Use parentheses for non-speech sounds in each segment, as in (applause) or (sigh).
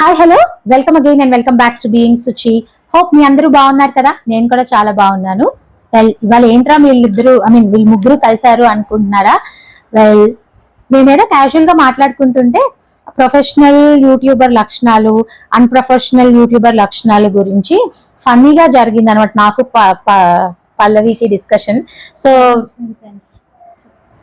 Hi hello welcome again and welcome back to being Suchi hope మీ అందరూ బాగున్నారు కదా? నేను కూడా చాలా బాగున్నాను. వెల్ ఇవాళ ఏంట్రా వీళ్ళిద్దరూ ఐ మీన్ వీళ్ళు ముగ్గురు కలిశారు అనుకుంటున్నారా? వెల్ మేమేదో క్యాజువల్గా మాట్లాడుకుంటుంటే ప్రొఫెషనల్ యూట్యూబర్ లక్షణాలు అన్ప్రొఫెషనల్ యూట్యూబర్ లక్షణాల గురించి ఫన్నీగా జరిగింది అనమాట నాకు ప- ప- పల్లవికి డిస్కషన్ సో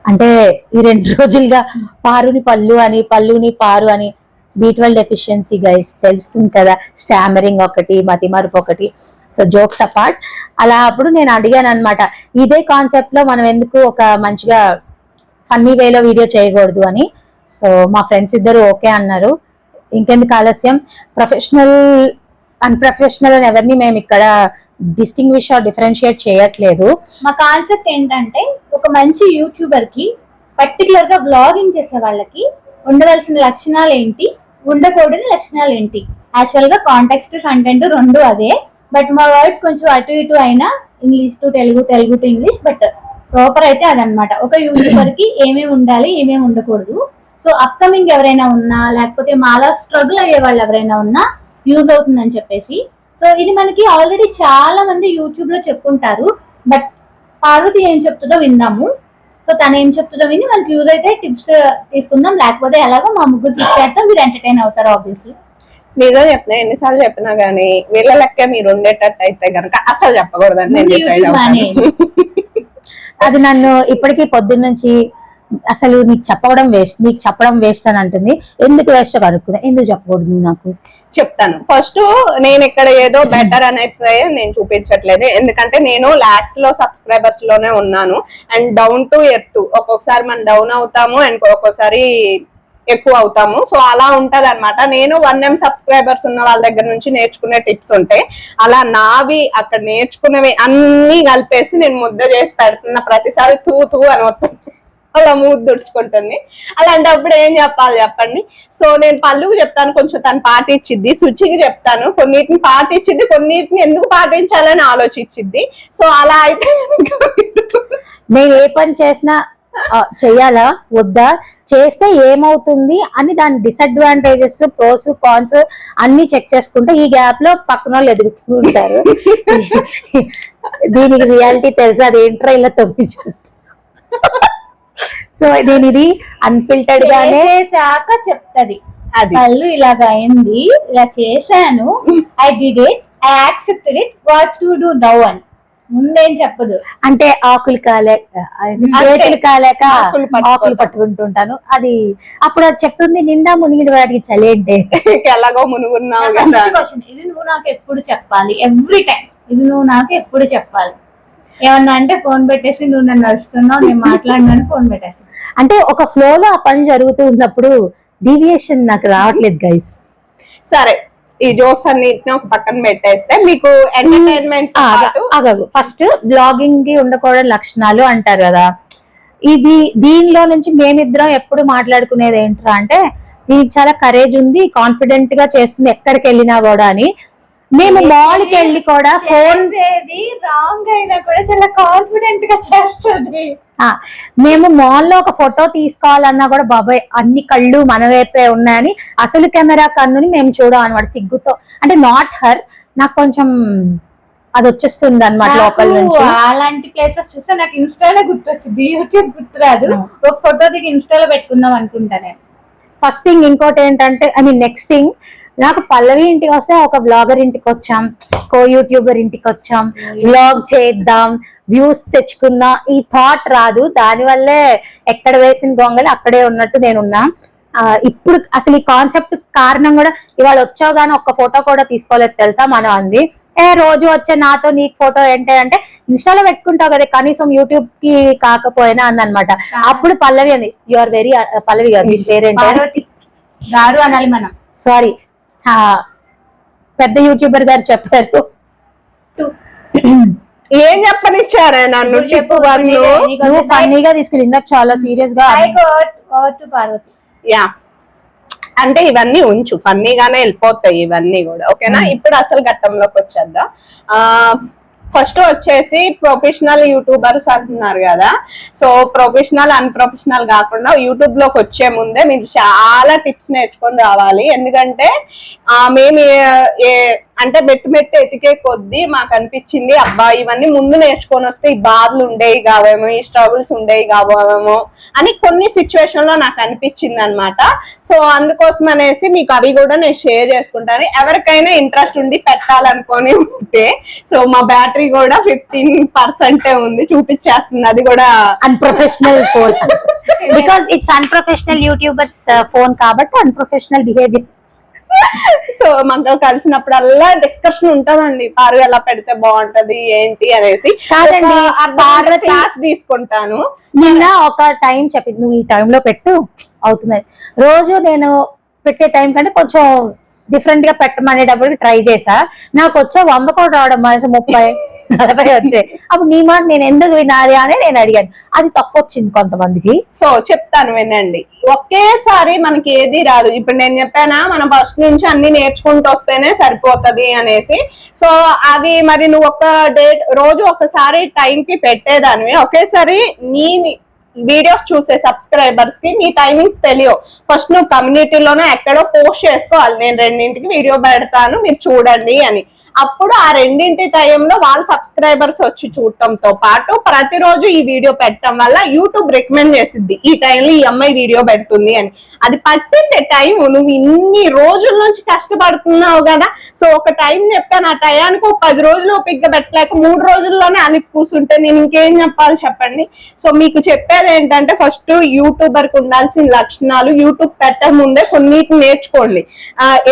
అంటే ఈ రెండు రోజులుగా పారుని పళ్ళు అని పళ్ళుని పారు అని బీ ట్వెల్వ్ డెఫిషియన్సీ గైస్ తెలుస్తుంది కదా. స్టామరింగ్ ఒకటి మతిమరుపు ఒకటి. సో జోక్స్ అపార్ట్ అలా అప్పుడు నేను అడిగాను అనమాట ఇదే కాన్సెప్ట్లో మనం ఎందుకు ఒక మంచిగా ఫన్నీ వేలో వీడియో చేయకూడదు అని. సో మా ఫ్రెండ్స్ ఇద్దరు ఓకే అన్నారు. ఇంకెందుకు ఆలస్యం? ప్రొఫెషనల్ అన్ప్రొఫెషనల్ అని ఎవరిని మేము ఇక్కడ డిస్టింగ్విష్ ఆర్ డిఫరెన్షియేట్ చేయట్లేదు. మా కాన్సెప్ట్ ఏంటంటే ఒక మంచి యూట్యూబర్కి పర్టికులర్గా బ్లాగింగ్ చేసే వాళ్ళకి ఉండవలసిన లక్షణాలు ఏంటి ఉండకూడని లక్షణాలు ఏంటి యాక్చువల్గా కాంటెక్స్ట్ కంటెంట్ రెండు అదే. బట్ మా వర్డ్స్ కొంచెం అటు ఇటు అయినా English to Telugu Telugu to English but proper అయితే అదనమాట ఒక యూట్యూబర్ ఏమేమి ఉండాలి ఏమేమి ఉండకూడదు. సో అప్కమింగ్ ఎవరైనా ఉన్నా లేకపోతే మాలా స్ట్రగుల్ అయ్యే వాళ్ళు ఎవరైనా ఉన్నా యూజ్ అవుతుందని చెప్పేసి. సో ఇది మనకి ఆల్రెడీ చాలా మంది యూట్యూబ్లో చెప్పుకుంటారు బట్ పార్వతి ఏం చెప్తుందో విందాము. సో తను ఏం చెప్తుందో విని మనకి యూజ్ అయితే టిప్స్ తీసుకుందాం. లేకపోతే ఎలాగో మా ముగ్గురు చేస్తాం మీరు ఎంటర్టైన్ అవుతారు ఆబ్వియస్లీ నిజం చెప్తున్నా ఎన్నిసార్లు చెప్పినా గానీ వీళ్ళ లెక్క మీరు ఉండేటట్టు అయితే గనక అసలు చెప్పకూడదని నేను ముందు డిసైడ్ YouTube అవుతాను. (laughs) అది నన్ను ఇప్పటికీ పొద్దున్న నుంచి అసలు నీకు చెప్పడం వేస్ట్ నీకు చెప్పడం వేస్ట్ అని అంటుంది. ఎందుకు వేస్ట్ కనుక్కుందా ఎందుకు చెప్పకూడదు నాకు? చెప్తాను. ఫస్ట్ నేను ఇక్కడ ఏదో బెటర్ అనేది నేను చూపించట్లేదు. ఎందుకంటే నేను లాక్స్లో సబ్స్క్రైబర్స్లోనే ఉన్నాను. అండ్ డౌన్ టు ఎర్త్ ఒక్కొక్కసారి మనం డౌన్ అవుతాము అండ్ ఒక్కొక్కసారి ఎక్కువ అవుతాము. సో అలా ఉంటది అనమాట నేను వన్ ఎం సబ్స్క్రైబర్స్ ఉన్న వాళ్ళ దగ్గర నుంచి నేర్చుకునే టిప్స్ ఉంటాయి అలా నావి అక్కడ నేర్చుకునేవి అన్ని కలిపేసి నేను ముద్ద చేసి పెడుతున్న ప్రతిసారి తూ తూ అని వస్తుంది. అలా మూతి దుడుచుకుంటుంది అలాంటప్పుడు ఏం చెప్పాలి చెప్పండి? సో నేను పళ్ళుకు చెప్తాను కొంచెం తను పాటించిద్ది శుచికి చెప్తాను. కొన్నిటిని పాటించిద్ది కొన్నిటిని ఎందుకు పాటించాలని ఆలోచించిద్ది. సో అలా అయితే (laughs) నేను ఏ పని చేసినా చెయ్యాలా? వద్దా? చేస్తే ఏమవుతుంది అని దాని డిసడ్వాంటేజెస్ ప్రోస్ కాన్స్ అన్ని చెక్ చేసుకుంటే ఈ గ్యాప్లో పక్కన వాళ్ళు ఎదుగుతూ ఉంటారు (laughs) దీనికి రియాలిటీ తెలుసు? అది ఏంట్రా ఇలా తొమ్మిది చూస్తే సో నేను ఇది అన్ఫిల్టర్డ్ గానే చేసాక చెప్తది. అది. కళ్ళు ఇలాగ అయింది ఇలా చేశాను. I did it I accepted it what to do now అని. ముందేం చెప్పదు. అంటే ఆకులు కాలేక చేతులు కాలేక ఆకులు పట్టుకుంటుంటాను. అది అప్పుడు అది చెప్తుంది నిండా మునిగిన వాడికి చలేంటే (laughs) ఎలాగో మునుగున్నావు ఇది నువ్వు నాకు ఎప్పుడు చెప్పాలి? ఎవ్రీ టైం ఇది నువ్వు నాకు ఎప్పుడు చెప్పాలి? ఏమన్నా అంటే ఫోన్ పెట్టేసి నువ్వు నన్ను నడుస్తున్నావు నేను మాట్లాడినాను ఫోన్ పెట్టేసి అంటే ఒక ఫ్లో లో ఆ పని జరుగుతూ ఉన్నప్పుడు డీవియేషన్ నాకు రావట్లేదు గైస్ సరే ఈ జోక్స్ అన్నిటిని ఒక పక్కన పెట్టేస్తే మీకు ఎంటర్టైన్మెంట్ పాటు ఫస్ట్ బ్లాగింగ్కి ఉండకూడని లక్షణాలు అంటారు కదా. ఇది దీనిలో నుంచి మేమిద్దరం ఎప్పుడు మాట్లాడుకునేది ఏంట్రా అంటే దీనికి చాలా కరేజ్ ఉంది కాన్ఫిడెంట్గా చేస్తుంది ఎక్కడికి వెళ్ళినా కూడా అని. మేము మాల్కి వెళ్ళి కూడా ఫోన్ రాంగ్ అయినా కూడా చాలా కాన్ఫిడెంట్గా చేస్తుంది. మేము మాల్లో ఒక ఫోటో తీసుకోవాలన్నా కూడా బాబాయ్ అన్ని కళ్ళు మన వైపే ఉన్నాయని అసలు కెమెరా కన్నుని మేము చూడం అనమాట సిగ్గుతో. అంటే నాట్ హర్ నాకు కొంచెం అది వచ్చేస్తుంది అనమాట లోపల నాకు నుంచి. అలాంటి ప్లేసెస్ చూస్తే నాకు ఇన్స్టాలో గుర్తొచ్చింది యూట్యూబ్ గుర్తురాదు. ఒక ఫోటో దిగి ఇన్స్టాలో పెట్టుకుందాం అనుకుంటా నేను. ఫస్ట్ థింగ్ ఇంకోటి ఏంటంటే ఐ మీన్ నెక్స్ట్ థింగ్ నాకు పల్లవి ఇంటికి వస్తే ఒక బ్లాగర్ ఇంటికి వచ్చాం కో యూట్యూబర్ ఇంటికి వచ్చాం. బ్లాగ్ చేద్దాం వ్యూస్ తెచ్చుకుందాం. ఈ థాట్ రాదు. దానివల్లే ఎక్కడ వేసిన గొంగలు అక్కడే ఉన్నట్టు నేనున్నా. ఇప్పుడు అసలు ఈ కాన్సెప్ట్ కారణం కూడా ఇవాళ వచ్చావు కానీ ఒక్క ఫోటో కూడా తీసుకోలేదు తెలుసా మనం అంది. ఏ రోజు వచ్చే నాతో నీకు ఫోటో ఏంటి అంటే ఇన్స్టాలో పెట్టుకుంటావు కదా కనీసం యూట్యూబ్కి కాకపోయినా అందనమాట అప్పుడు పల్లవి అంది యు ఆర్ వెరీ పల్లవి నీ పేరేంటి? గారు అనాలి మనం. సారీ పెద్ద యూట్యూబర్ గారు చెప్పారు ఏం చెప్పనిచ్చారే నన్ను? చెప్పు వాళ్ళు నువ్వు ఫన్నీగా తీసుకుని ఇందాక చాలా సీరియస్గా యా. అంటే ఇవన్నీ ఉంచు. ఫన్నీగానే వెళ్ళిపోతాయి ఇవన్నీ కూడా. ఓకేనా? ఇప్పుడు అసలు ఘట్టంలోకి వచ్చేద్దాం. ఆ ఫస్ట్ వచ్చేసి ప్రొఫెషనల్ యూట్యూబర్స్ అంటున్నారు కదా. సో ప్రొఫెషనల్ అన్ప్రొఫెషనల్ కాకుండా యూట్యూబ్లోకి వచ్చే ముందే మీరు చాలా టిప్స్ నేర్చుకొని రావాలి. ఎందుకంటే ఆ, మేము ఏ- అంటే మెట్టు మెట్టు ఎతికే కొద్దీ మాకు అనిపించింది అబ్బా ఇవన్నీ ముందు నేర్చుకొని వస్తే ఈ బాధలు ఉండేవి కావేమో ఈ స్ట్రగుల్స్ ఉండేవి కావేమో అని కొన్ని సిచ్యువేషన్లో నాకు అనిపించింది అనమాట సో అందుకోసం అనేసి మీకు అవి కూడా నేను షేర్ చేసుకుంటాను. ఎవరికైనా ఇంట్రెస్ట్ ఉండి పెట్టాలనుకొని ఉంటే సో మా బ్యాటరీ కూడా ఫిఫ్టీన్ పర్సెంటే ఉంది చూపించేస్తుంది. అది కూడా unprofessional phone because it's unprofessional YouTubers phone కాబట్టి అన్ప్రొఫెషనల్ బిహేవియర్ (laughs) సో మాకు కలిసినప్పుడల్లా డిస్కషన్ ఉంటదండి. పారు ఎలా పెడితే బాగుంటది ఏంటి అనేసి. కాదండి, క్లాస్ తీసుకుంటాను. నిన్న ఒక టైం చెప్పింది నువ్వు ఈ టైంలో పెట్టు అవుతుంది. రోజు నేను పెట్టే టైం కంటే కొంచెం డిఫరెంట్గా పెట్టమనేటప్పుడు ట్రై చేసా. నాకు వచ్చే వంద కూడా రావడం మనసు ముప్పై నలభై వచ్చాయి. అప్పుడు నీ మాట నేను ఎందుకు వినాలి అని నేను అడిగాను. అది తక్కువ వచ్చింది కొంతమందికి. సో చెప్తాను వినండి. ఒకేసారి మనకి ఏది రాదు. ఇప్పుడు నేను చెప్పానా మనం ఫస్ట్ నుంచి అన్ని నేర్చుకుంటూ వస్తేనే సరిపోతుంది అనేసి. సో అవి మరి నువ్వు ఒక డేట్ రోజు ఒకసారి టైం కి పెట్టేదానివి. ఒకేసారి నీ వీడియోస్ చూసే సబ్స్క్రైబర్స్కి నీ టైమింగ్స్ తెలియవు. ఫస్ట్ నువ్వు కమ్యూనిటీలోనే ఎక్కడో పోస్ట్ చేసుకోవాలి. నేను రెండింటికి వీడియో పెడతాను మీరు చూడండి అని. అప్పుడు ఆ రెండింటి టైంలో వాళ్ళ సబ్స్క్రైబర్స్ వచ్చి చూడటంతో పాటు ప్రతిరోజు ఈ వీడియో పెట్టడం వల్ల యూట్యూబ్ రికమెండ్ చేసిద్ది. ఈ టైంలో ఈ అమ్మాయి వీడియో పెడుతుంది అని. అది పట్టిందే టైం నువ్వు ఇన్ని రోజుల నుంచి కష్టపడుతున్నావు కదా. సో ఒక టైం చెప్పాను. ఆ టయానికి ఒక పది రోజులు ఓపిక పెట్టలేక మూడు రోజుల్లోనే అలికి కూర్చుంటే నేను ఇంకేం చెప్పాలి చెప్పండి? సో మీకు చెప్పేది ఏంటంటే ఫస్ట్ యూట్యూబర్కి ఉండాల్సిన లక్షణాలు యూట్యూబ్ పెట్టక ముందే కొన్నిటిని నేర్చుకోండి.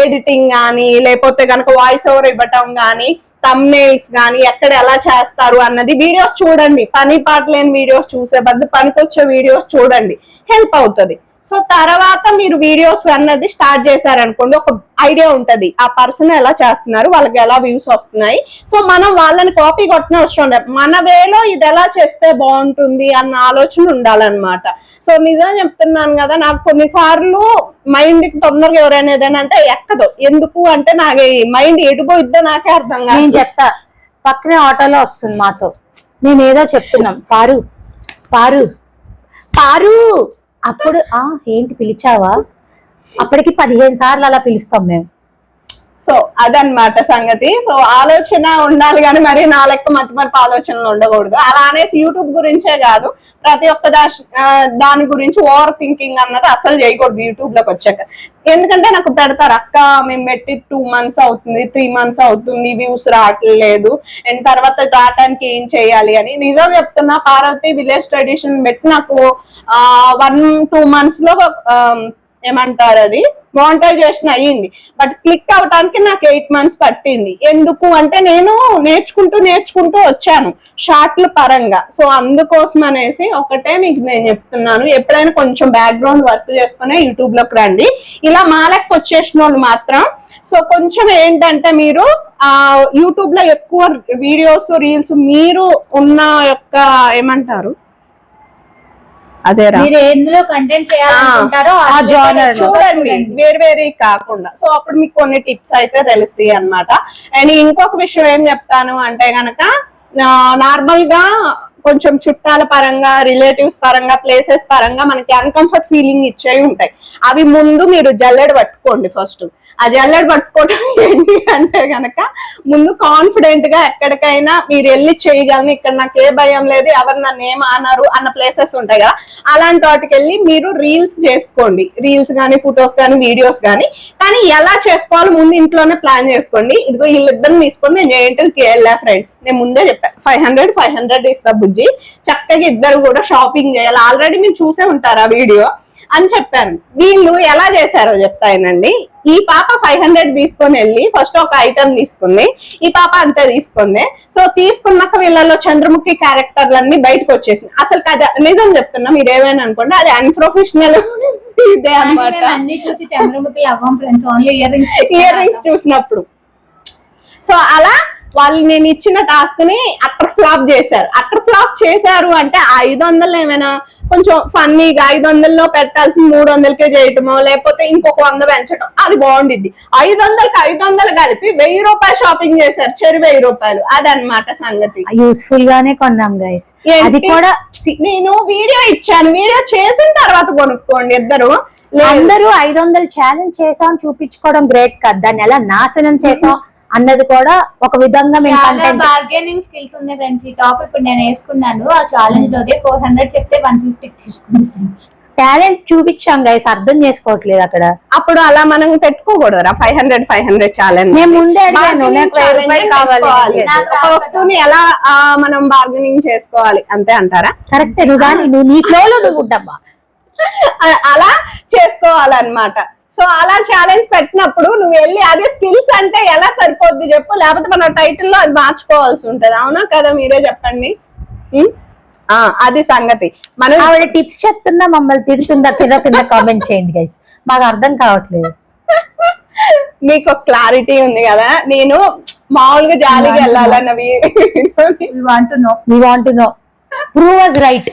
ఎడిటింగ్ కానీ లేకపోతే కనుక వాయిస్ ఓవర్ ఇవ్వటం కానీ తమ్నేల్స్ కానీ ఎక్కడ ఎలా చేస్తారు అన్నది వీడియోస్ చూడండి. పని పాట లేని వీడియోస్ చూసే బదులు పనికొచ్చే వీడియోస్ చూడండి. హెల్ప్ అవుతుంది. సో తర్వాత మీరు వీడియోస్ అన్నది స్టార్ట్ చేశారనుకోండి ఒక ఐడియా ఉంటది. ఆ పర్సన్ ఎలా చేస్తున్నారు వాళ్ళకి ఎలా వ్యూస్ వస్తున్నాయి. సో మనం వాళ్ళని కాపీ కొట్టిన అవసరం లేదు. మన వేలో ఇది ఎలా చేస్తే బాగుంటుంది అన్న ఆలోచన ఉండాలన్నమాట. సో నిజం చెప్తున్నాను కదా నాకు కొన్నిసార్లు మైండ్కి తొందరగా ఎవరైనా ఏదైనా అంటే ఎక్కదు. ఎందుకు అంటే నాకు మైండ్ ఎడిపోయిద్దో నాకే అర్థం కాదు. నేను చెప్తా. పక్కనే ఆటోలో వస్తుంది మాతో. మేము ఏదో చెప్తున్నాం. పారు. పారు. పారు! అప్పుడు ఆ ఏంటి పిలిచావా? అప్పటికి పదిహేను సార్లు అలా పిలుస్తాం మేము. సో అదనమాట సంగతి. సో ఆలోచన ఉండాలి కానీ మరి నా లెక్క మతి మరపు ఆలోచనలు ఉండకూడదు. అలా అనేసి యూట్యూబ్ గురించే కాదు. ప్రతి ఒక్క దాని గురించి ఓవర్ థింకింగ్ అన్నది అసలు చేయకూడదు యూట్యూబ్లోకి వచ్చాక. ఎందుకంటే నాకు పెడతారు అక్క మేము పెట్టి టూ మంత్స్ అవుతుంది త్రీ మంత్స్ అవుతుంది వ్యూస్ రావట్లేదు. అండ్ తర్వాత రావటానికి ఏం చేయాలి? అని నిజం చెప్తున్నా పార్వతి విలేజ్ ట్రెడిషన్ పెట్టి నాకు వన్ టూ మంత్స్లో ఏమంటారు అది? మానిటైజేషన్ అయ్యింది. బట్ క్లిక్ అవటానికి నాకు ఎయిట్ మంత్స్ పట్టింది. ఎందుకు అంటే నేను నేర్చుకుంటూ నేర్చుకుంటూ వచ్చాను షార్ట్ల పరంగా. సో అందుకోసం అనేసి ఒకటే మీకు నేను చెప్తున్నాను. ఎప్పుడైనా కొంచెం బ్యాక్గ్రౌండ్ వర్క్ చేసుకునే యూట్యూబ్లోకి రండి. ఇలా మా వచ్చేసిన వాళ్ళు మాత్రం సో కొంచెం ఏంటంటే మీరు ఆ యూట్యూబ్లో ఎక్కువ వీడియోస్ రీల్స్ మీరు ఉన్న యొక్క ఏమంటారు? అదేరా మీరు ఎందులో కంటెంట్ చేయాలనుకుంటారో ఆ. చూడండి. వేరు వేరే కాకుండా. సో అప్పుడు మీకు కొన్ని టిప్స్ అయితే తెలుస్తాయి అన్నమాట. అండ్ ఇంకొక విషయం ఏం చెప్తాను అంటే గనక నార్మల్గా కొంచెం చుట్టాల పరంగా రిలేటివ్స్ పరంగా ప్లేసెస్ పరంగా మనకి అన్కంఫర్ట్ ఫీలింగ్ ఇచ్చేవి ఉంటాయి. అవి ముందు మీరు జల్లెడ పట్టుకోండి ఫస్ట్ ఆ జల్లెడ పట్టుకోవడం (laughs) ఏంటి అంటే గనక ముందు కాన్ఫిడెంట్గా ఎక్కడికైనా మీరు వెళ్ళి చేయగలను. ఇక్కడ నాకు ఏ భయం లేదు ఎవరు నన్ను ఏం అన్నారు అన్న ప్లేసెస్ ఉంటాయి కదా. అలాంటి వాటికి వెళ్ళి మీరు రీల్స్ చేసుకోండి. రీల్స్ కానీ ఫొటోస్ కానీ వీడియోస్ కానీ కానీ ఎలా చేసుకోవాలో ముందు ఇంట్లోనే ప్లాన్ చేసుకోండి. ఇదిగో వీళ్ళిద్దరిని తీసుకొని నేను జేఎన్టీకి వెళ్ళా ఫ్రెండ్స్ నేను ముందే చెప్పాను ఫైవ్ హండ్రెడ్ ఫైవ్ హండ్రెడ్ ఇస్తా బుజ్జి చక్కగా ఇద్దరు కూడా షాపింగ్ చేయాలి. ఆల్రెడీ మీరు చూసే ఉంటారు ఆ వీడియో అని చెప్పాను. వీళ్ళు ఎలా చేశారో చెప్తానండి ఈ పాప ఫైవ్ హండ్రెడ్ తీసుకొని వెళ్ళి ఫస్ట్ ఒక ఐటమ్ తీసుకుంది. ఈ పాప అంతే తీసుకుంది. సో తీసుకున్నాక వీళ్ళలో చంద్రముఖి క్యారెక్టర్లన్నీ బయటకు వచ్చేసింది అసలు అది నిజం చెప్తున్నా మీరు ఏమైనా అనుకోండి అది అన్ప్రొఫెషనల్ ఇదే అన్ని రింగ్స్ ఇయర్ రింగ్స్ చూసినప్పుడు. సో అలా వాళ్ళు నేను ఇచ్చిన టాస్క్ని అక్కడ ఫ్లాప్ చేశారు. అక్కడ ఫ్లాప్ చేశారు అంటే ఆ ఐదు వందలు ఏమైనా కొంచెం ఫన్నీగా ఐదు వందల్లో పెట్టాల్సిన మూడు వందలకే చేయటమో లేకపోతే ఇంకొక వంద పెంచడం అది బాగుండిద్ది. ఐదు వందలకి ఐదు వందలు కలిపి వెయ్యి రూపాయలు షాపింగ్ చేశారు. చెరు వెయ్యి రూపాయలు. అదనమాట సంగతి. యూస్ఫుల్ గానే కొన్నాం గైస్? అది కూడా నేను వీడియో ఇచ్చాను. వీడియో చేసిన తర్వాత కొనుక్కోండి ఇద్దరు. అందరూ ఐదు వందలు ఛాలెంజ్ చేసాం చూపించుకోవడం గ్రేట్ కదా. దాన్ని ఎలా నాశనం చేసాం అన్నది కూడా ఒక విధంగా చాలా బార్గెనింగ్ స్కిల్స్ ఉన్నాయి ఫ్రెండ్స్ ఈ టాప్ ఇప్పుడు నేను వేసుకున్నాను. ఆ ఛాలెంజ్ లోదే ఫోర్ హండ్రెడ్ చెప్తే వన్ ఫిఫ్టీ తీసుకుంది ఫ్రెండ్స్ టాలెంట్ చూపించాం గైస్ అర్థం చేసుకోవట్లేదు అక్కడ. అప్పుడు అలా మనం పెట్టుకోకూడదురా five hundred five hundred challenge నేను ముందే అడిగాను Bargaining నాకు వెయ్యి రూపాయలు కావాలి. ఒక వస్తువుని ఎలా మనం బార్గెనింగ్ చేసుకోవాలి? అంతే అంటారా? కరెక్ట్ నువ్వు కానీ నువ్వు నీ ఫ్లో లో నువ్వు అలా చేసుకోవాలన్నమాట. సో అలా ఛాలెంజ్ పెట్టినప్పుడు నువ్వు వెళ్ళి అదే స్కిల్స్ అంటే ఎలా సరిపోద్ది చెప్పు? లేకపోతే మన టైటిల్లో అది మార్చుకోవాల్సి ఉంటది. అవునా కదా మీరే చెప్పండి. అది సంగతి. మనం ఆవిడ టిప్స్ చెప్తుందా మమ్మల్ని తిడుతుందా తిన కింద కామెంట్ చేయండి గైస్ మాకు అర్థం కావట్లేదు. మీకు క్లారిటీ ఉంది కదా. నేను మామూలుగా జాలిగా వెళ్ళాలన్న వీడియోని. Want no we want no prove right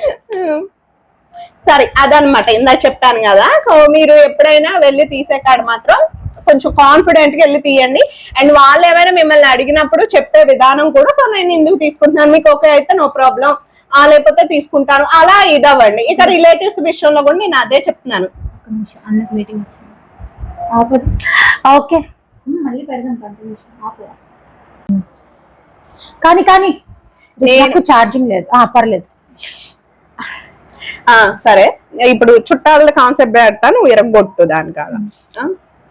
సరే అదనమాట ఇందా చెప్పాను కదా. సో మీరు ఎప్పుడైనా వెళ్ళి తీసే కాడ మాత్రం కొంచెం కాన్ఫిడెంట్గా వెళ్ళి తీయండి. అండ్ వాళ్ళు ఏమైనా మిమ్మల్ని అడిగినప్పుడు చెప్పే విధానం కూడా సో నేను ఎందుకు తీసుకుంటున్నాను? మీకు ఓకే అయితే నో ప్రాబ్లం ఆ లేకపోతే తీసుకుంటాను. అలా ఇదవ్వండి. ఇక రిలేటివ్స్ విషయంలో కూడా నేను అదే చెప్తున్నాను. ఒక నిమిషం. అన్నకు మీటింగ్ వచ్చింది. ఆపదు. ఓకే. మళ్ళీ పెడదాం కానీ కానీ నేను- నాకు ఛార్జింగ్ లేదు. ఆ పర్లేదు. (laughs) సరే. ఇప్పుడు చుట్టాల కాన్సెప్ట్ పెడతాను విరగొట్టు దాని కాదు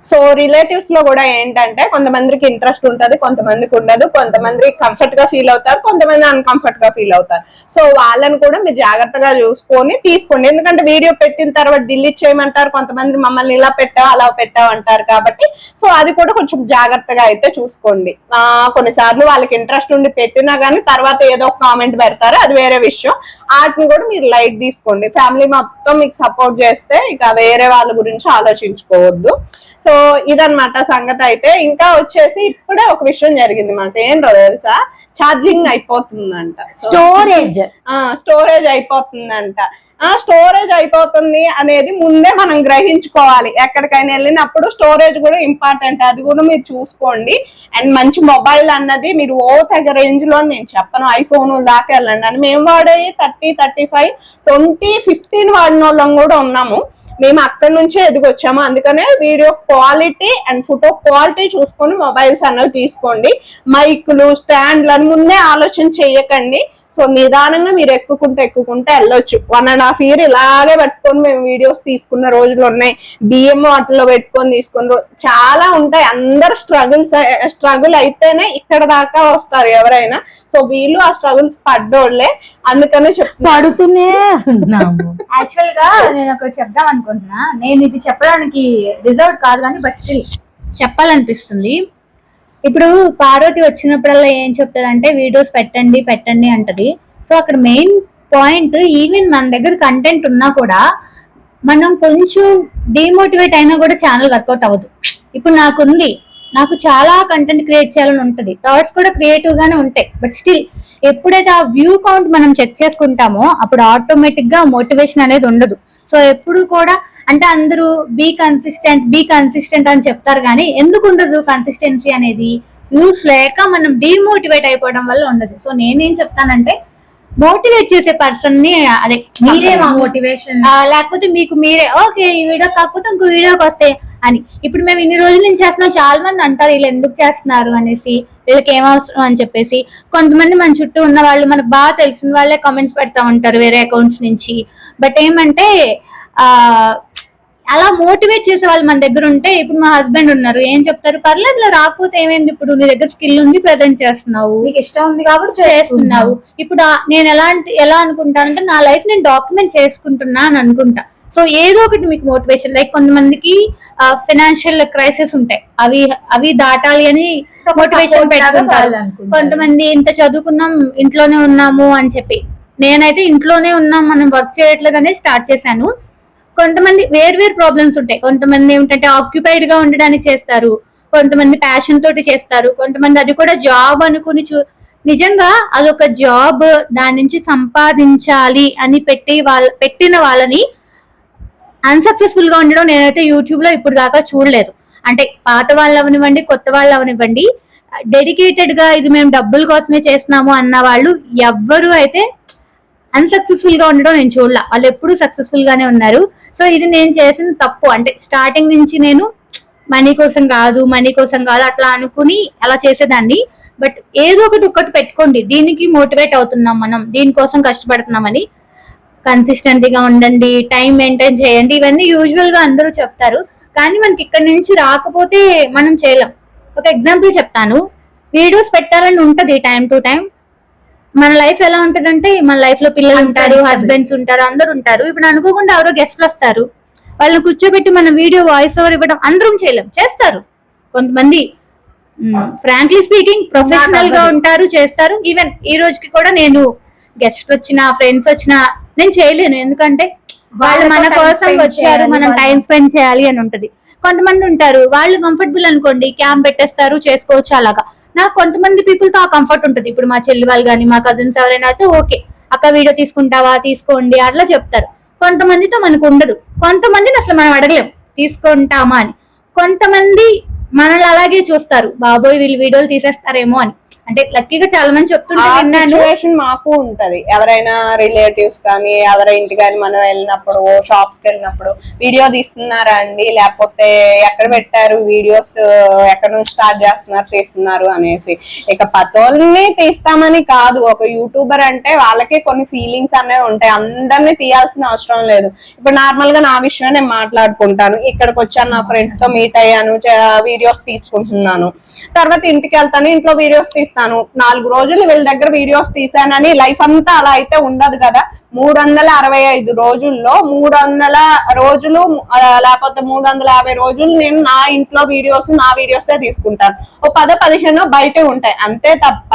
సో రిలేటివ్స్లో కూడా ఏంటంటే కొంతమందికి ఇంట్రెస్ట్ ఉంటది కొంతమందికి ఉండదు కొంతమంది కంఫర్ట్గా ఫీల్ అవుతారు కొంతమంది అన్కంఫర్ట్గా ఫీల్ అవుతారు. సో వాళ్ళని కూడా మీరు జాగ్రత్తగా చూసుకొని తీసుకోండి. ఎందుకంటే వీడియో పెట్టిన తర్వాత డిలీట్ చేయమంటారు కొంతమంది మమ్మల్ని ఇలా పెట్టావు అలా పెట్టావు అంటారు కాబట్టి. సో అది కూడా కొంచెం జాగ్రత్తగా అయితే చూసుకోండి. ఆ కొన్నిసార్లు వాళ్ళకి ఇంట్రెస్ట్ ఉండి పెట్టినా కానీ తర్వాత ఏదో ఒక కామెంట్ పెడతారు అది వేరే విషయం. వాటిని కూడా మీరు లైట్ తీసుకోండి. ఫ్యామిలీ మొత్తం మీకు సపోర్ట్ చేస్తే ఇక వేరే వాళ్ళ గురించి ఆలోచించుకోవద్దు. సో ఇదన్నమాట సంగతి అయితే. ఇంకా వచ్చేసి ఇప్పుడే ఒక విషయం జరిగింది మాకు. ఏంటో తెలుసా? ఛార్జింగ్ అయిపోతుందంట. స్టోరేజ్. ఆ స్టోరేజ్ అయిపోతుందంట. ఆ స్టోరేజ్ అయిపోతుంది అనేది ముందే మనం గ్రహించుకోవాలి. ఎక్కడికైనా వెళ్ళినప్పుడు స్టోరేజ్ కూడా ఇంపార్టెంట్. అది కూడా మీరు చూసుకోండి. అండ్ మంచి మొబైల్ అన్నది మీరు ఓ తెగ రేంజ్లో నేను చెప్పను. ఐఫోన్ దాకా వెళ్ళండి. అని మేము వాడే thirty thirty five twenty fifteen వాడిన వాళ్ళం కూడా ఉన్నాము. మేము అక్కడి నుంచే ఎదిగొచ్చాము. అందుకనే video quality and photo quality చూసుకొని మొబైల్స్ అన్నవి తీసుకోండి. మైకులు స్టాండ్లు అని ముందే ఆలోచన చేయకండి. సో నిదానంగా మీరు ఎక్కుకుంటే ఎక్కుకుంటే వెళ్ళొచ్చు. వన్ అండ్ హాఫ్ ఇయర్ ఇలాగే పెట్టుకొని మేము వీడియోస్ తీసుకున్న రోజులు ఉన్నాయి. బియ్యం వాటిలో పెట్టుకొని తీసుకున్న చాలా ఉంటాయి. అందరు స్ట్రగుల్స్ స్ట్రగుల్ అయితేనే ఇక్కడ దాకా వస్తారు ఎవరైనా. సో వీళ్ళు ఆ స్ట్రగుల్స్ పడ్డోళ్ళే. అందుకనే చెప్తున్నా. పడుతూనే ఉన్నాము. యాక్చువల్గా నేను ఒకటి చెప్దాం అనుకుంటున్నా. నేను ఇది చెప్పడానికి రిజర్వ్ కాదు కానీ బట్ స్టిల్ చెప్పాలనిపిస్తుంది. ఇప్పుడు పార్వతి వచ్చినప్పుడల్లా ఏం చెప్తుందంటే వీడియోస్ పెట్టండి పెట్టండి అంటది. సో అక్కడ మెయిన్ పాయింట్ ఈవెన్ మన దగ్గర కంటెంట్ ఉన్నా కూడా మనం కొంచెం డిమోటివేట్ అయినా కూడా ఛానల్ వర్కౌట్ అవ్వదు. ఇప్పుడు నాకుంది. నాకు చాలా కంటెంట్ క్రియేట్ చేయాలని ఉంటుంది. థాట్స్ కూడా క్రియేటివ్ గానే ఉంటాయి. బట్ స్టిల్ ఎప్పుడైతే ఆ వ్యూ కౌంట్ మనం చెక్ చేసుకుంటామో అప్పుడు ఆటోమేటిక్గా మోటివేషన్ అనేది ఉండదు. సో ఎప్పుడు కూడా అంటే అందరూ బీ కన్సిస్టెంట్ బీ కన్సిస్టెంట్ అని చెప్తారు కానీ ఎందుకు ఉండదు కన్సిస్టెన్సీ అనేది? వ్యూస్ లేక మనం డిమోటివేట్ అయిపోవడం వల్ల ఉండదు. సో నేనేం చెప్తానంటే మోటివేట్ చేసే పర్సన్ని అదే మీరే మా మోటివేషన్ లేకపోతే మీకు మీరే ఓకే ఈ వీడియో కాకపోతే ఇంకో వీడియోకి వస్తే అని. ఇప్పుడు మేము ఇన్ని రోజుల నుంచి చేస్తున్నాం చాలా మంది అంటారు వీళ్ళు ఎందుకు చేస్తున్నారు అనేసి వీళ్ళకి ఏం అవసరం అని చెప్పేసి. కొంతమంది మన చుట్టూ ఉన్న వాళ్ళు మనకు బాగా తెలిసిన వాళ్ళే కామెంట్స్ పెడతా ఉంటారు వేరే అకౌంట్స్ నుంచి. బట్ ఏమంటే ఆ అలా మోటివేట్ చేసే వాళ్ళు మన దగ్గర ఉంటే ఇప్పుడు మా హస్బెండ్ ఉన్నారు ఏం చెప్తారు? పర్లేదు రాకపోతే ఏమైంది? ఇప్పుడు నీ దగ్గర స్కిల్ ఉంది ప్రజెంట్ చేస్తున్నావు. నీకు ఇష్టం ఉంది కాబట్టి చేస్తున్నావు. ఇప్పుడు నేను ఎలాంటి ఎలా అనుకుంటానంటే నా లైఫ్ నేను డాక్యుమెంట్ చేసుకుంటున్నా అని అనుకుంటా. సో ఏదో ఒకటి మీకు మోటివేషన్ లైక్ కొంతమందికి ఫైనాన్షియల్ క్రైసిస్ ఉంటాయి. అవి అవి దాటాలి అని మోటివేషన్ పెట్టుకుంటారు. కొంతమంది ఇంత చదువుకున్నాం ఇంట్లోనే ఉన్నాము అని చెప్పి. నేనైతే ఇంట్లోనే ఉన్నాం మనం వర్క్ చేయట్లేదు అనేది స్టార్ట్ చేశాను. కొంతమంది వేరు వేరు ప్రాబ్లమ్స్ ఉంటాయి. కొంతమంది ఏమిటంటే ఆక్యుపైడ్గా ఉండడానికి చేస్తారు. కొంతమంది ప్యాషన్ తోటి చేస్తారు. కొంతమంది అది కూడా జాబ్ అనుకుని చూ నిజంగా అదొక జాబ్ దాని నుంచి సంపాదించాలి అని పెట్టి వాళ్ళ పెట్టిన వాళ్ళని అన్సక్సెస్ఫుల్గా ఉండడం నేనైతే యూట్యూబ్లో ఇప్పుడు దాకా చూడలేదు. అంటే పాత వాళ్ళు అవనివ్వండి కొత్త వాళ్ళు అవనివ్వండి డెడికేటెడ్గా ఇది మేము డబ్బుల కోసమే చేస్తున్నాము అన్న వాళ్ళు ఎవ్వరు అయితే అన్సక్సెస్ఫుల్గా ఉండడం నేను చూడలే. వాళ్ళు ఎప్పుడు సక్సెస్ఫుల్ గానే ఉన్నారు. సో ఇది నేను చేసిన తప్పు. అంటే స్టార్టింగ్ నుంచి నేను మనీ కోసం కాదు మనీ కోసం కాదు అట్లా అనుకుని అలా చేసేదాన్ని. బట్ ఏదో ఒకటి ఒక్కటి పెట్టుకోండి. దీనికి మోటివేట్ అవుతున్నాం మనం. దీనికోసం కష్టపడుతున్నామని. కన్సిస్టెంట్గా ఉండండి టైం మెయింటైన్ చేయండి. ఇవన్నీ యూజువల్గా అందరూ చెప్తారు. కానీ మనకి ఇక్కడ నుంచి రాకపోతే మనం చేయలేం. ఒక ఎగ్జాంపుల్ చెప్తాను. వీడియోస్ పెట్టాలని ఉంటది టైం టు టైం మన లైఫ్ ఎలా ఉంటదంటే మన లైఫ్లో పిల్లలు ఉంటారు హస్బెండ్స్ ఉంటారు అందరు ఉంటారు. ఇప్పుడు అనుకోకుండా ఎవరో గెస్ట్లు వస్తారు. వాళ్ళని కూర్చోబెట్టి మన వీడియో వాయిస్ ఓవర్ ఇవ్వడం అందరం చేయలేం. చేస్తారు. కొంతమంది ఫ్రాంక్లీ స్పీకింగ్ ప్రొఫెషనల్గా ఉంటారు చేస్తారు. ఈవెన్ ఈ రోజుకి కూడా నేను గెస్ట్ వచ్చిన ఫ్రెండ్స్ వచ్చిన నేను చేయలేను. ఎందుకంటే వాళ్ళు మన కోసం వచ్చారు మనం టైం స్పెండ్ చేయాలి అని ఉంటది. కొంతమంది ఉంటారు వాళ్ళు కంఫర్టబుల్ అనుకోండి క్యాంప్ పెట్టేస్తారు చేసుకోవచ్చు అలాగా. నాకు కొంతమంది పీపుల్తో ఆ కంఫర్ట్ ఉంటుంది. ఇప్పుడు మా చెల్లి వాళ్ళు కానీ మా కజిన్స్ ఎవరైనా అయితే ఓకే. అక్క వీడియో తీసుకుంటావా తీసుకోండి అట్లా చెప్తారు. కొంతమందితో మనకు ఉండదు. కొంతమందిని అసలు మనం అడగలేం. తీసుకుంటామా అని. కొంతమంది మనల్ని అలాగే చూస్తారు. బాబోయ్ వీళ్ళు వీడియోలు తీసేస్తారేమో అని. అంటే లక్కీగా చాలా మంది చెప్తుంటే ఆ విన్నాను. సిచ్యువేషన్ మాకు ఉంటది. ఎవరైనా రిలేటివ్స్ కానీ ఎవరి ఇంటి కానీ మనం వెళ్ళినప్పుడు షాప్స్కి వెళ్ళినప్పుడు వీడియో తీస్తున్నారా అండి? లేకపోతే ఎక్కడ పెట్టారు? వీడియోస్ ఎక్కడ నుంచి స్టార్ట్ చేస్తున్నారు తీస్తున్నారు అనేసి. ఇక పతోల్ని తీస్తామని కాదు. ఒక యూట్యూబర్ అంటే వాళ్ళకి కొన్ని ఫీలింగ్స్ అనేవి ఉంటాయి. అందరినీ తీయాల్సిన అవసరం లేదు. ఇప్పుడు నార్మల్గా నా విషయమే నేను మాట్లాడుకుంటాను. ఇక్కడికి వచ్చాను నా ఫ్రెండ్స్తో మీట్ అయ్యాను వీడియోస్ తీసుకుంటున్నాను. తర్వాత ఇంటికి వెళ్తాను ఇంట్లో వీడియోస్ తీస్తాను నాలుగు రోజులు వీళ్ళ దగ్గర వీడియోస్ తీసానని లైఫ్ అంతా అలా అయితే ఉండదు కదా. మూడు వందల అరవై ఐదు రోజుల్లో మూడు వందల రోజులు లేకపోతే మూడు వందల యాభై రోజులు నేను నా ఇంట్లో వీడియోస్ నా వీడియోస్ తీసుకుంటాను. ఓ పద పదిహేను బయటే ఉంటాయి. అంతే తప్ప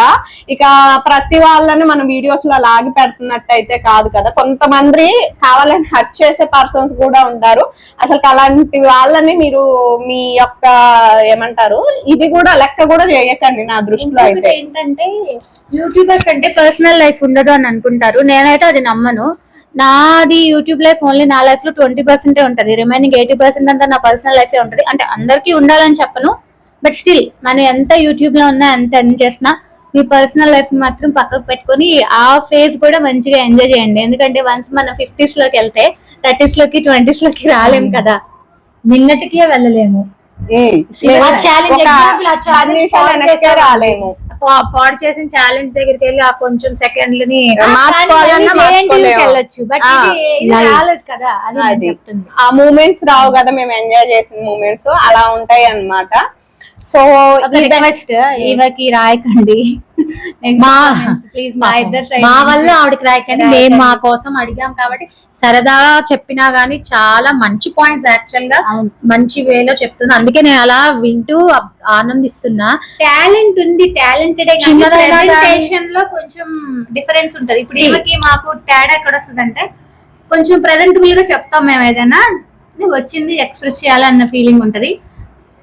ఇక ప్రతి వాళ్ళని మనం వీడియోస్లో లాగి పెడుతున్నట్టయితే కాదు కదా. కొంతమంది కావాలని హట్ చేసే పర్సన్స్ కూడా ఉంటారు. అసలు అలాంటి వాళ్ళని మీరు మీ యొక్క ఏమంటారు ఇది కూడా లెక్క కూడా చేయకండి నా దృష్టిలో అయితే. ఏంటంటే యూట్యూబర్స్ అంటే పర్సనల్ లైఫ్ ఉండదు అని అనుకుంటారు. నేనైతే అది నమ్మను నాది యూట్యూబ్ లైఫ్ ఓన్లీ నా లైఫ్లో ట్వంటీ పర్సెంటే ఉంటది. రిమైనింగ్ ఎయిటీ పర్సెంట్ అంతా నా పర్సనల్ లైఫ్ ఉంటది. అంటే అందరికీ ఉండాలని చెప్పను. బట్ స్టిల్ మనం ఎంత యూట్యూబ్లో ఉన్నా ఎంత ఎర్న్ చేసినా మీ పర్సనల్ లైఫ్ మాత్రం పక్కకు పెట్టుకొని ఆ ఫేజ్ కూడా మంచిగా ఎంజాయ్ చేయండి. ఎందుకంటే వన్స్ మనం ఫిఫ్టీస్లోకి వెళ్తే థర్టీస్లోకి ట్వంటీస్లోకి రాలేం కదా. నిన్నటికే వెళ్ళలేము. రాలేము. పాడు చేసిన ఛాలెంజ్ దగ్గరికి వెళ్ళి ఆ కొంచెం సెకండ్లని. వెళ్ళొచ్చు బట్. రాలేదు కదా అది ఆ మూమెంట్స్ రావు కదా మేము ఎంజాయ్ చేసిన మూమెంట్స్ అలా ఉంటాయి అన్నమాట సో రిక్వెస్ట్ ఈమెకి రాయకండి మా. వల్ల ఆవిడకి రాయకండి రాయకండి. మేము మా కోసం అడిగాం కాబట్టి సరదాగా చెప్పినా గానీ చాలా మంచి పాయింట్స్ యాక్చువల్గా. మంచి వేలో చెప్తుంది అందుకే నేను అలా వింటూ ఆనందిస్తున్నా టాలెంట్ ఉంది టాలెంటెడ్లో కొంచెం డిఫరెన్స్ ఉంటది ఇప్పుడు. ఈమెకి మాకు తేడా ఎక్కడ వస్తుంది అంటే కొంచెం ప్రెజెంటబుల్గా చెప్తాం మేము ఏదైనా వచ్చింది ఎక్స్ప్రెస్ చేయాలన్న ఫీలింగ్ ఉంటది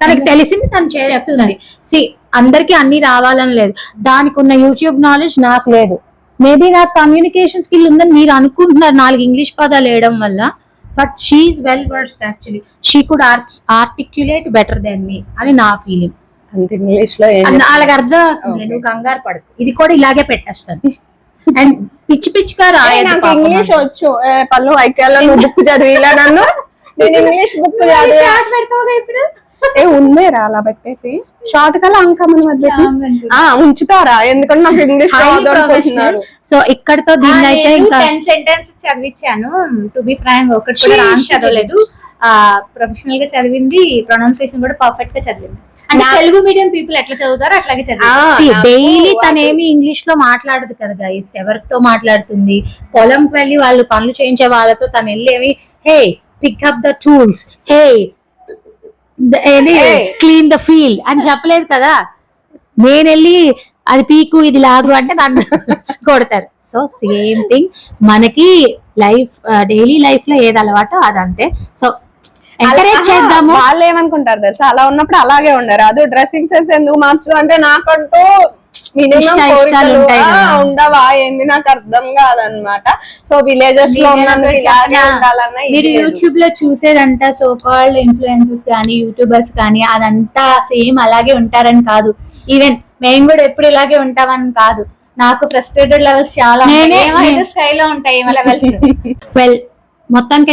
తనకి తెలిసింది తను చేస్తుంది. సి అందరికి అన్ని రావాలని లేదు. దానికి ఉన్న యూట్యూబ్ నాలెడ్జ్ నాకు లేదు. మేబీ నాకు కమ్యూనికేషన్ స్కిల్ ఉందని మీరు అనుకుంటున్నారు నాలుగు ఇంగ్లీష్ పదాలు వేయడం వల్ల but she well versed actually she could articulate better then me అని నా ఫీలింగ్ ఇంగ్లీష్లో వాళ్ళకి అర్థం అవుతుంది నువ్వు కంగారు పడకు. ఇది కూడా ఇలాగే పెట్టేస్తాను. అండ్ పిచ్చి పిచ్చిగా రాయదు నాకు ఇంగ్లీష్. వచ్చు. పళ్ళు ఐక్యాలో నువ్వు బుక్ చదివిలా నన్ను? నేను ఇంగ్లీష్ బుక్ చదివా ఏ ఉందే రా అలా పెట్టేసి. షార్ట్ కల్లా అంకమని మధ్య ఆ ఉంచుతారా? ఎందుకంటే నాకు ఇంగ్లీష్ రాదు సో ఇక్కడతో దీన్ని అయితే ఇంకా టెన్ సెంటెన్స్ చదివించాను టు బి ఫ్రాంక్ ఒకటి కూడా రాంగ్ చదవలేదు. ఆ ప్రొఫెషనల్గా చదివింది ప్రొనౌన్సియేషన్ కూడా పర్ఫెక్ట్గా చదివింది. అంటే తెలుగు మీడియం పీపుల్ ఎట్లా చదువుతారో అట్లాగే చదివి డైలీ తనేమి ఇంగ్లీష్లో మాట్లాడదు కదా గైస్ ఎవరితో మాట్లాడుతుంది? పొలంకి వెళ్ళి వాళ్ళు పనులు చేయించే వాళ్ళతో తను వెళ్ళేవి hey pick up the tools hey Hey. Clean the field అని చెప్పలేదు కదా. నేను వెళ్ళి అది పీకు ఇది లాగు అంటే నన్ను (laughs) కొడతారు. సో సేమ్ థింగ్ మనకి లైఫ్ డైలీ లైఫ్లో ఏది అలవాటో అదంతే. సో ఎంకరేజ్ చేద్దాము. వాళ్ళు ఏమనుకుంటారు తెలుసా? అలా ఉన్నప్పుడు అలాగే ఉండరు. అది డ్రెస్సింగ్ సెన్స్ ఎందుకు మార్చు అంటే నాకంటూ మినిమం ఇష్ట ఇష్టాలు ఉంటాయి కదా. ఉండవా ఏంది నాకు అర్థం కాదనమాట. సో విలేజెస్లో మీరు. యూట్యూబ్లో చూసేదంతా సో కాల్డ్ ఇన్ఫ్లుయెన్సెస్ కానీ యూట్యూబర్స్ కానీ అదంతా సేమ్ అలాగే ఉంటారని కాదు. ఈవెన్ మేము కూడా ఎప్పుడు ఇలాగే ఉంటామని కాదు. నాకు ఫ్రస్ట్రేటెడ్ లెవెల్స్ చాలా స్కై లో ఉంటాయి లెవెల్స్ వెల్ మొత్తానికి